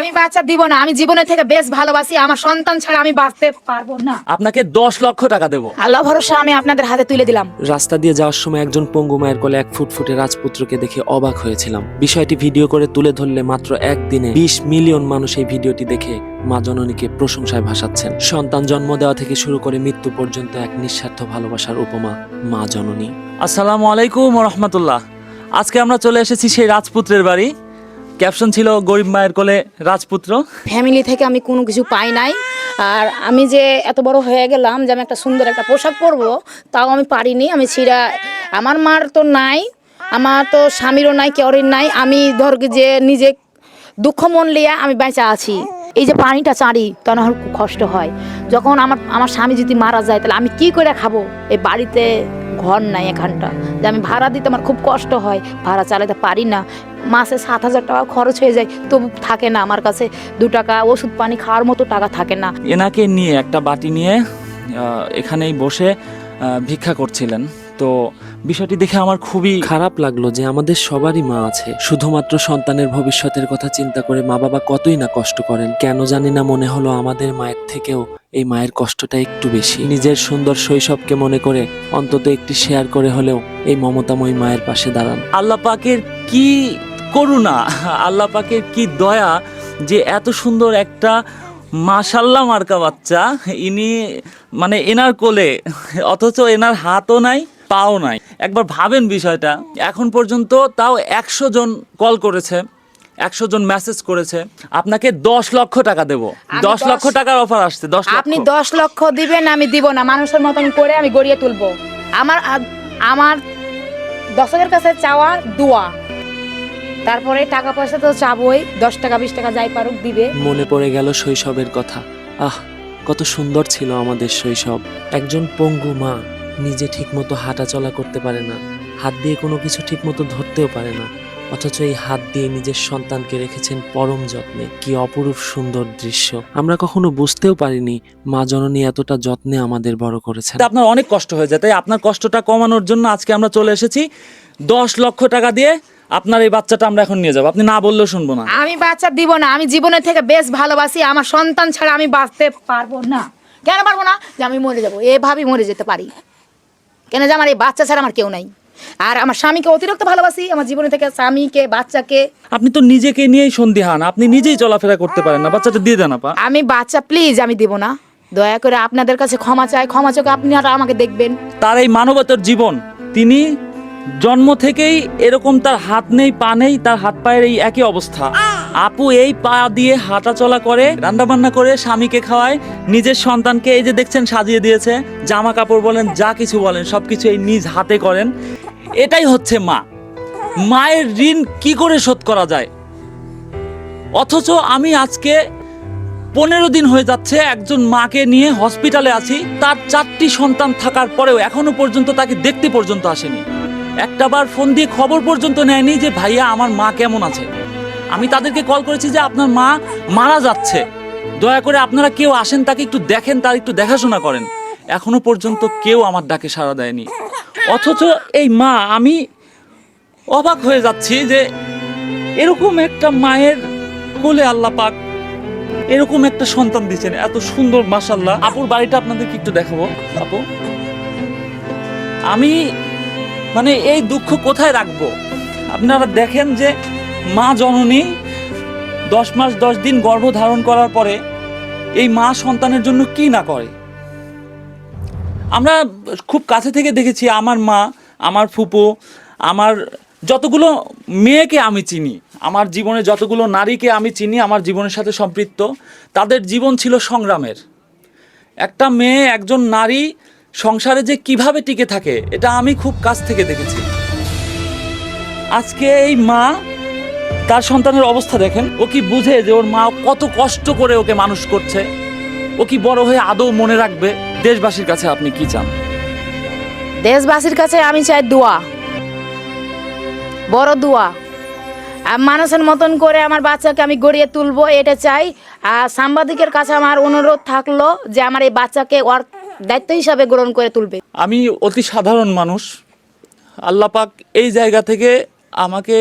আমি বাচ্চা দিব না আমি জীবনের থেকে বেশ ভালোবাসি আমার সন্তান ছাড়া আমি বাঁচতে পারব না। আপনাকে দশ লক্ষ টাকা দেবো। আল্লাহ ভরসা আমি আপনাদের হাতে তুলে দিলাম। রাস্তা দিয়ে যাওয়ার সময় একজন পঙ্গু মায়ের কোলে এক ফুটফুটে রাজপুত্রকে দেখে অবাক হয়েছিলাম। বিষয়টি ভিডিও করে তুলে ধরলে মাত্র একদিনে বিশ মিলিয়ন মানুষ এই ভিডিওটি দেখে মা জননীকে প্রশংসায় ভাসাচ্ছেন। সন্তান জন্ম দেওয়া থেকে শুরু করে মৃত্যু পর্যন্ত এক নিঃস্বার্থ ভালোবাসার উপমা মা জননী। আসসালামু আলাইকুম রহমতুল্লাহ। আজকে আমরা চলে এসেছি সেই রাজপুত্রের বাড়ি। ক্যাপশন ছিল গরিব মায়ের কোলে রাজপুত্র। ফ্যামিলি থেকে আমি কোনো কিছু পাই নাই। আর আমি যে এত বড় হয়ে গেলাম যে আমি একটা সুন্দর একটা পোশাক পরবো, তাও আমি পারিনি। আমি ছিঁড়া, আমার মার তো নাই, আমার তো স্বামীরও নাই কেউরির নাই। আমি ধর যে নিজে দুঃখ মন লিয়া আমি বেঁচা আছি। এই যে পানিটা চাঁড়ি তখন আমার খুব কষ্ট হয়। যখন আমার আমার স্বামী যদি মারা যায়, তাহলে আমি কি করে খাব? এই বাড়িতে ঘর নাই এখানটা। যে আমি ভাড়া দিতে আমার খুব কষ্ট হয়, ভাড়া চালাতে পারি না। মাসে সাত হাজার টাকা খরচ হয়ে যায়, তবু থাকে না আমার কাছে। দু টাকা ওষুধ পানি খাওয়ার মতো টাকা থাকে না। এনাকে নিয়ে, একটা বাটি নিয়ে এখানেই বসে ভিক্ষা করছিলেন। তো বিষয়টি দেখে আমার খুবই খারাপ লাগল যে আমাদের সবারই মা আছে। শুধুমাত্র সন্তানের ভবিষ্যতের কথা চিন্তা করে মা বাবা কতই না কষ্ট করেন। কেন জানি না মনে হলো আমাদের মায়ের থেকেও এই মায়ের কষ্টটা একটু বেশি। নিজের সুন্দর শৈশবকে মনে করে অন্তত একটি শেয়ার করে হলেও এই মমতাময়ী মায়ের পাশে দাঁড়ান। আল্লাহ পাকের কি করুণা, আল্লাহ পাকের কি দয়া যে এত সুন্দর একটা মাশাল্লাহ মার্কা বাচ্চা। ইনি মানে এনার কোলে, অথচ এনার হাতও নাই পাও নাই। একবার ভাবেন বিষয়টা এখন পর্যন্ত তাও একশো জন কল করেছে একশো জন মেসেজ করেছে আপনাকে দশ লক্ষ টাকা দেবো। দশ লক্ষ টাকার অফার আসছে দশ আপনি দশ লক্ষ দিবেন আমি দিব না মানুষের মতন করে আমি গড়িয়ে তুলবো। আমার আমার দর্শকের কাছে চাওয়া দোয়া। তারপরে টাকা পয়সা তো চাবই দশ টাকা বিশ টাকা যাই পারুক দিবে। মনে পড়ে গেল শৈশবের কথা। আহ কত সুন্দর ছিল আমাদের শৈশব। একজন পঙ্গু মা নিজে ঠিকমতো হাঁটা চলা করতে পারে না। হাত দিয়ে কোনো কিছু ঠিকমতো ধরতেও পারে না। অথচ এই হাত দিয়ে নিজের সন্তানকে রেখেছেন পরম যত্নে। কি অপরূপ সুন্দর দৃশ্য। আমরা কখনো বুঝতেও পারিনি মা জননী এতটা যত্নে আমাদের বড় করেছেন। তাতে আপনার অনেক কষ্ট হয়ে যায়। তাই আপনার কষ্টটা কমানোর জন্য আজকে আমরা চলে এসেছি দশ লক্ষ টাকা দিয়ে আপনার এই বাচ্চাটা আমরা এখন নিয়ে যাব। আপনি না বললেও শুনব না। আমি বাচ্চা দিব না। আমি জীবনের থেকে বেশ ভালোবাসি। আমার সন্তান ছাড়া আমি বাঁচতে পারব না। কেন পারব না? যে আমি মরে যাব। এভাবেই মরে যেতে পারি। কেন যে আমার এই বাচ্চা ছাড়া আমার কেউ নাই? আর আমার স্বামীকে অতিরিক্ত ভালোবাসি আমার জীবনে থেকে স্বামীকে বাচ্চাকে। আপনি তো নিজেকে নিয়েই সন্দিহান আপনি নিজেই চলাফেরা করতে পারেন না বাচ্চাটা দিয়ে দেন আপা। আমি বাচ্চা প্লিজ আমি দেব না। দয়া করে আপনাদের কাছে ক্ষমা চাই ক্ষমা চোখে আপনি আর আমাকে দেখবেন। তার এই মানবতার জীবন তিনি জন্ম থেকেই এরকম তার হাত নেই পা নেই তার হাত পায়ের এই একই অবস্থা। আপু এই পা দিয়ে হাঁটা চলা করে রান্না বান্না করে স্বামীকে খাওয়ায়, নিজের সন্তানকে এই যে দেখছেন সাজিয়ে দিয়েছে, জামা কাপড় বলেন, যা কিছু বলেন সব কিছু এই নিজ হাতে করেন। এটাই হচ্ছে মা। মায়ের ঋণ কি করে শোধ করা যায়? অথচ আমি আজকে পনেরো দিন হয়ে যাচ্ছে একজন মাকে নিয়ে হসপিটালে আছি, তার চারটি সন্তান থাকার পরেও এখনও পর্যন্ত তাকে দেখতে পর্যন্ত আসেনি। একটা বার ফোন দিয়ে খবর পর্যন্ত নেয়নি যে, ভাইয়া, আমার মা কেমন আছে? আমি তাদেরকে কল করেছি যে আপনার মা মারা যাচ্ছে। দয়া করে আপনারা কেউ আসেন, তাকে একটু দেখেন, তার একটু দেখাশোনা করেন। এখনও পর্যন্ত কেউ আমার ডাকে সাড়া দেয়নি। অথচ এই মা, আমি অবাক হয়ে যাচ্ছি যে এরকম একটা মায়ের কোলে আল্লাহ পাক এরকম একটা সন্তান দিচ্ছেন এত সুন্দর মাসাল্লাহ আপুর বাড়িটা আপনাদেরকে একটু দেখাবো, আপু। আমি মানে এই দুঃখ কোথায় রাখব? আপনারা দেখেন যে মা জননী, দশ মাস দশ দিন গর্ভ ধারণ করার পরে এই মা সন্তানের জন্য কি না করে? আমরা খুব কাছে থেকে দেখেছি আমার মা, আমার ফুপু, আমার যতগুলো মেয়েকে আমি চিনি, আমার জীবনে যতগুলো নারীকে আমি চিনি, আমার জীবনের সাথে সম্পৃক্ত, তাদের জীবন ছিল সংগ্রামের। একটা মেয়ে, একজন নারী সংসারে যে কীভাবে টিকে থাকে, এটা আমি খুব কাছ থেকে দেখেছি। আজকে এই মা তার সন্তানের অবস্থা দেখেন। ও কি বুঝে যে ওর মা কত কষ্ট করে ওকে মানুষ করছে? ও কি বড় হয়ে আদৌ মনে রাখবে? দেশবাসীর কাছে আপনি কি চান? দেশবাসীর কাছে আমি চাই দোয়া। বড় দোয়া। আর মানুষের মতন করে আমার বাচ্চাকে আমি গড়িয়ে তুলবো এটা চাই। আর সাংবাদিকের কাছে আমার অনুরোধ থাকল যে আমার এই বাচ্চাকে ওর দায়িত্ব হিসাবে গ্রহণ করে তুলবে। আমি অতি সাধারণ মানুষ। আল্লাহ পাক এই জায়গা থেকে আমাকে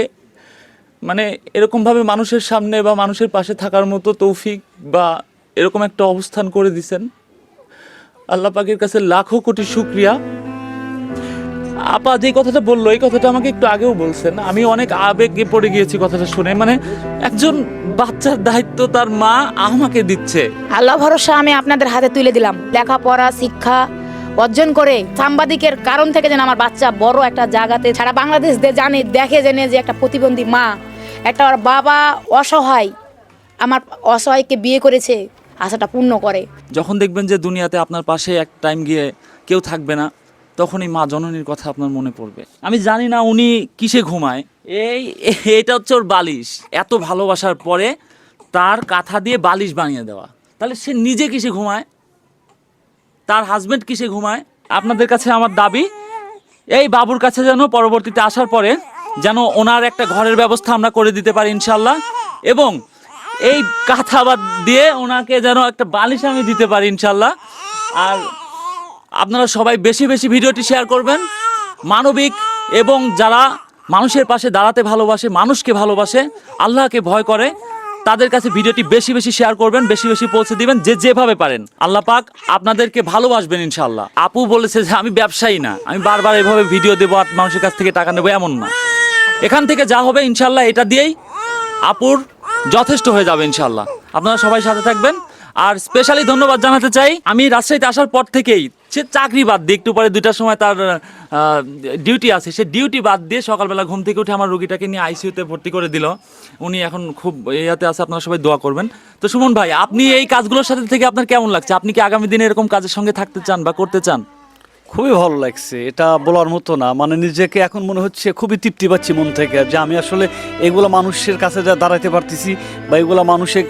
মানে এরকমভাবে মানুষের সামনে বা মানুষের পাশে থাকার মতো তৌফিক বা এরকম একটা অবস্থান করে দিছেন। আল্লাহ পাকের কাছে লাখো কোটি শুক্রিয়া। আপা যে কথাটা বলল, এই কথাটা আমাকে একটু আগেও বলছেন। আমি অনেক আবেগে পড়ে গিয়েছি কথাটা শুনে। মানে একজন বাচ্চার দায়িত্ব তার মা আমাকে দিচ্ছে। আল্লাহ ভরসা, আমি আপনাদের হাতে তুলে দিলাম। লেখাপড়া, শিক্ষা অর্জন করে সাংবাদিকের কারণ থেকে যেন আমার বাচ্চা বড় একটা জায়গাতে সারা বাংলাদেশ জানে, দেখে, জেনে যে একটা প্রতিবন্ধী মা একটা ওর বাবা অসহায়, আমার অসহায়কে বিয়ে করেছে, আশাটা পূর্ণ করে। যখন দেখবেন যে দুনিয়াতে আপনার পাশে এক টাইম গিয়ে কেউ থাকবে না, তখনই মা জননীর কথা আপনার মনে পড়বে। আমি জানি না উনি কিসে ঘুমায়। এই, এটা হচ্ছে ওর বালিশ। এত ভালোবাসার পরে তার কাঁথা দিয়ে বালিশ বানিয়ে দেওয়া। তাহলে সে নিজে কিসে ঘুমায়? তার হাজবেন্ড কিসে ঘুমায়? আপনাদের কাছে আমার দাবি, এই বাবুর কাছে যেন পরবর্তীতে আসার পরে যেন ওনার একটা ঘরের ব্যবস্থা আমরা করে দিতে পারি ইনশাল্লাহ এবং এই কাঁথা বাদ দিয়ে ওনাকে যেন একটা বালিশ আমি দিতে পারি ইনশাল্লাহ আর আপনারা সবাই বেশি বেশি ভিডিওটি শেয়ার করবেন। মানবিক এবং যারা মানুষের পাশে দাঁড়াতে ভালোবাসে, মানুষকে ভালোবাসে, আল্লাহকে ভয় করে, তাদের কাছে ভিডিওটি বেশি বেশি শেয়ার করবেন, বেশি বেশি পৌঁছে দিবেন, যে যেভাবে পারেন। আল্লাহ পাক আপনাদেরকে ভালোবাসবেন ইনশাল্লাহ আপু বলেছে যে আমি ব্যবসায়ী না, আমি বারবার এভাবে ভিডিও দেবো আর মানুষের কাছ থেকে টাকা নেব, এমন না। এখান থেকে যা হবে ইনশাল্লাহ এটা দিয়েই আপুর যথেষ্ট হয়ে যাবে ইনশাল্লাহ। আপনারা সবাই সাথে থাকবেন। আর স্পেশালি ধন্যবাদ জানাতে চাই, আমি রাজশাহীতে আসার পর থেকেই সে চাকরি বাদ দিয়ে একটু পরে দুইটার সময় তার ডিউটি আছে। সে ডিউটি বাদ দিয়ে সকালবেলা ঘুম থেকে উঠে আমার রুগীটাকে নিয়ে আইসিইউতে ভর্তি করে দিল। উনি এখন খুব ইয়াতে আছে, আপনারা সবাই দোয়া করবেন। তো সুমন ভাই, আপনি এই কাজগুলোর সাথে থেকে আপনার কেমন লাগছে? আপনি কি আগামী দিনে এরকম কাজের সঙ্গে থাকতে চান বা করতে চান? খুবই ভালো লাগছে। এটা বলার মতো না। মানে নিজেকে এখন মনে হচ্ছে খুবই তৃপ্তি পাচ্ছি মন থেকে যে আমি আসলে এগুলো মানুষের কাছে যা দাঁড়াতে পারতেছি বা এগুলো মানুষের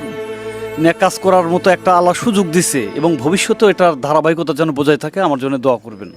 কাজ করার মতো একটা আলাদা সুযোগ দিছে এবং ভবিষ্যতেও এটার ধারাবাহিকতা যেন বজায় থাকে, আমার জন্য দোয়া করবেন।